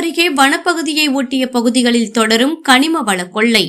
அருகே வனப்பகுதியை ஒட்டிய பகுதிகளில் தொடரும் கனிம வள கொள்ளை.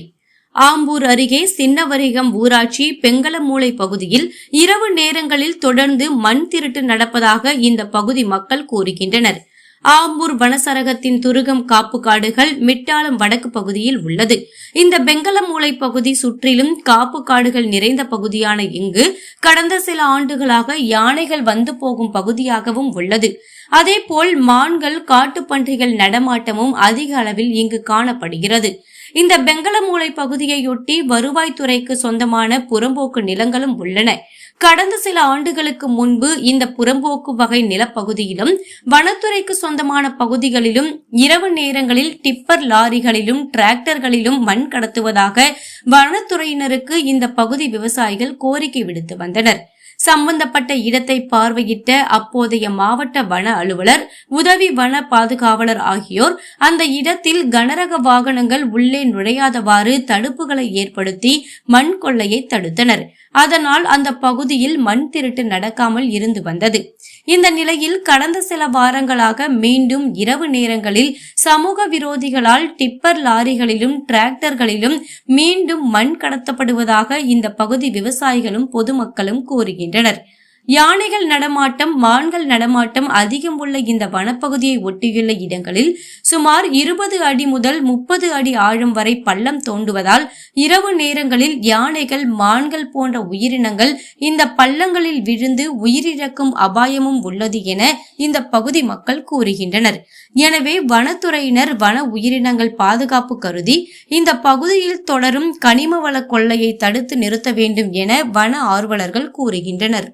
ஆம்பூர் அருகே சின்னவரிகம் ஊராட்சி பெங்களமூளை பகுதியில் இரவு நேரங்களில் தொடர்ந்து மண் திருட்டு நடப்பதாக இந்த பகுதி மக்கள் கூறுகின்றனர். ஆம்பூர் வனசரகத்தின் துருகம் காப்பு காடுகள் மிட்டாலம் வடக்கு பகுதியில் உள்ளது. இந்த பெங்கலமூலை பகுதி சுற்றிலும் காப்பு காடுகள் நிறைந்த பகுதியான இங்கு கடந்த சில ஆண்டுகளாக யானைகள் வந்து போகும் பகுதியாகவும் உள்ளது. அதேபோல் மான்கள் காட்டுப்பன்றிகள் நடமாட்டமும் அதிக அளவில் இங்கு காணப்படுகிறது. இந்த பெங்கலமூலை பகுதியையொட்டி வருவாய்த்துறைக்கு சொந்தமான புறம்போக்கு நிலங்களும் உள்ளன. கடந்த சில ஆண்டுகளுக்கு முன்பு இந்த புறம்போக்கு வகை நிலப்பகுதியிலும் வனத்துறைக்கு சொந்தமான பகுதிகளிலும் இரவு நேரங்களில் டிப்பர் லாரிகளிலும் டிராக்டர்களிலும் மண் கடத்துவதாக வனத்துறையினருக்கு இந்த பகுதி விவசாயிகள் கோரிக்கை விடுத்து வந்தனர். சம்பந்தப்பட்ட இடத்தை பார்வையிட்ட அப்போதைய மாவட்ட வன அலுவலர் உதவி வன பாதுகாவலர் ஆகியோர் அந்த இடத்தில் கனரக வாகனங்கள் உள்ளே நுழையாதவாறு தடுப்புகளை ஏற்படுத்தி மண் கொள்ளையை தடுத்தனர். அதனால் அந்த பகுதியில் மண் திருட்டு நடக்காமல் இருந்து வந்தது. இந்த நிலையில் கடந்த சில வாரங்களாக மீண்டும் இரவு நேரங்களில் சமூக விரோதிகளால் டிப்பர் லாரிகளிலும் டிராக்டர்களிலும் மீண்டும் மண் கடத்தப்படுவதாக இந்த பகுதி விவசாயிகளும் பொதுமக்களும் கூறுகின்றனர். வருகின்றனர். யானைகள் நடமாட்டம் மான்கள் நடமாட்டம் அதிகம் உள்ள இந்த வனப்பகுதியை ஒட்டியுள்ள இடங்களில் சுமார் இருபது அடி முதல் முப்பது அடி ஆழம் வரை பள்ளம் தோண்டுவதால் இரவு நேரங்களில் யானைகள் மான்கள் போன்ற உயிரினங்கள் இந்த பள்ளங்களில் விழுந்து உயிரிழக்கும் அபாயமும் உள்ளது என இந்த பகுதி மக்கள் கூறுகின்றனர். எனவே வனத்துறையினர் வன உயிரினங்கள் பாதுகாப்பு கருதி இந்த பகுதியில் தொடரும் கனிம வள கொள்ளையை தடுத்து நிறுத்த வேண்டும் என வன ஆர்வலர்கள் கூறுகின்றனர்.